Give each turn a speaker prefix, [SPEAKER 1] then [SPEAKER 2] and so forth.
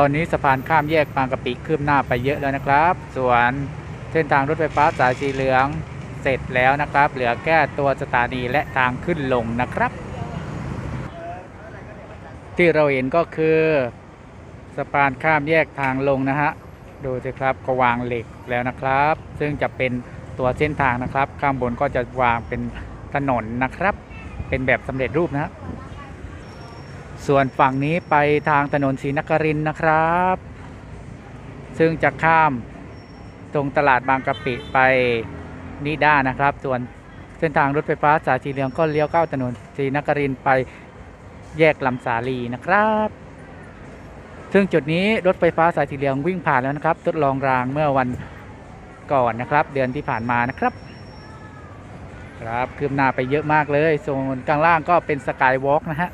[SPEAKER 1] ตอนนี้สะพานข้ามแยกบางกะปิคืบหน้าไปเยอะแล้วนะครับ ส่วนเส้นทางรถไฟฟ้าสายสีเหลืองเสร็จแล้วนะครับ เหลือแค่ตัวสถานีและทางขึ้นลงนะครับ ที่เราเห็นก็คือสะพานข้ามแยกทางลงนะฮะดูสิครับก็วางเหล็กแล้วนะครับ ซึ่งจะเป็นตัวเส้นทางนะครับ ข้างบนก็จะวางเป็นถนนนะครับ เป็นแบบสำเร็จรูปนะฮะ ส่วนฝั่งนี้ไปทางถนนศรีนครินนะครับ ซึ่งจะข้ามตรงตลาดบางกะปิไปนิด้านะครับ ส่วนเส้นทางรถไฟฟ้าสายสีเหลืองก็เลี้ยวเข้าถนนศรีนครินไปแยกลำสาลีนะครับ ซึ่งจุดนี้รถไฟฟ้าสายสีเหลืองวิ่งผ่านแล้วนะครับ ทดลองรางเมื่อวันก่อนนะครับ เดือนที่ผ่านมานะครับ ครับคืบหน้าไปเยอะมากเลยโซนกลางล่างก็เป็นสกายวอล์กนะฮะ